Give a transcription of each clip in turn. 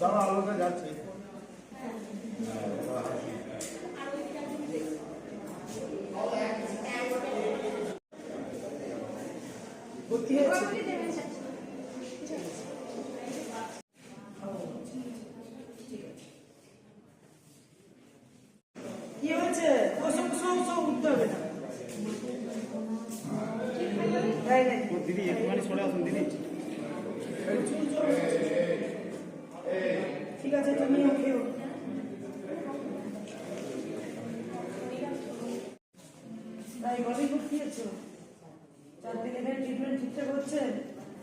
দাঁড়া আলোকে যাচ্ছে। কি হয়েছে? ওসব সব সব উঠতে হবে না? দিদি একটুখানি সরে আসুন দিদি ঠিক আছে তুমি ওকে তাই গলি ঢুকিয়েছ চারদিকে এখানে ট্রিটমেন্ট ঠিকঠাক হচ্ছে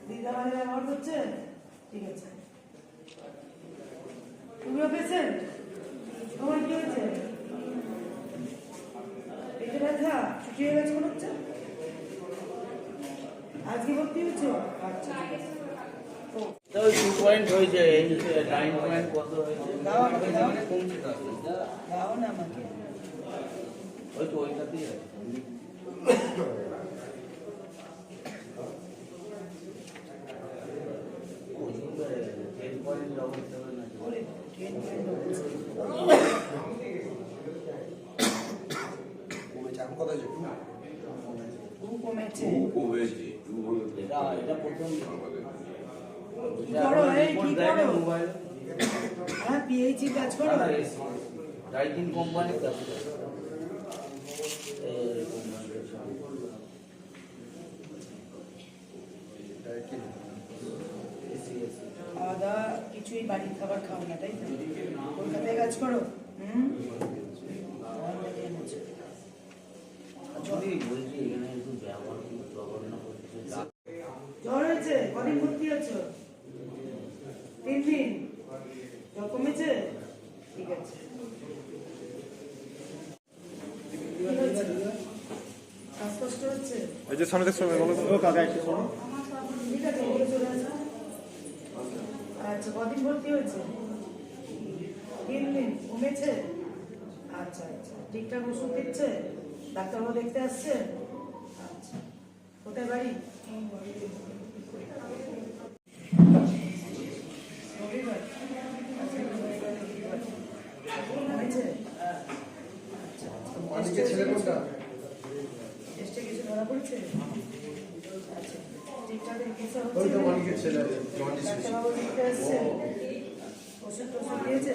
দিদা মানে ব্যবহার করছে ঠিক আছে তুমিও পেশেন্ট তোমার কি হয়েছে পেটে ব্যথা ছুটি হয়ে গেছে মনে হচ্ছে আজকে ভর্তি হয়েছো আচ্ছা ও ওই টু পয়েন্ট হয়েছে এই নাইন পয়েন্ট কত হয়েছে দাও আমাকে দাও কমছে তাতে দাও না আমাকে ওই তো ওইটাতেই আছে টেন পয়েন্ট ডবল সেভেন আছে ওরে টেন পয়েন্ট কমেছে এখন কত হয়েছে টু কমেছে কাজ করো এসি খাওয়া দাওয়া, কিছুই বাড়ির খাবার খাও না, তাই তো? কলকাতায় কাজ করো আমাদের এনেছো। যদি বলছি এখানে একটু ব্যবহার কিন্তু জঘন্য করছে জ্বর হয়েছে কদিন ভর্তি আছো তিন দিন জ্বর কমেছে ঠিক আছে? শ্বাসকষ্ট হচ্ছে? এই যে সামনে দেখছ বলো তো। কাকা একটু শোনো। ঠিক আছে এদিকে চলে আসো। আচ্ছা কদিন ভর্তি হয়েছে? তিন দিন কমেছে আচ্ছা আচ্ছা। ঠিকঠাক ওষুধ দিচ্ছে? ডাক্তারবাবু দেখতে আসছে? আচ্ছা। কোথায় বাড়ি রবিবার। কমেছে? আচ্ছা, ছেলে কোনটা টেস্টে কিছু ধরা পড়েছে? আচ্ছা ঠিকঠাক চিকিৎসা ওই তো হচ্ছে ছেলে জন্ডিস হয়েছে। আসছে ওষুধ টষুধ দিয়েছে?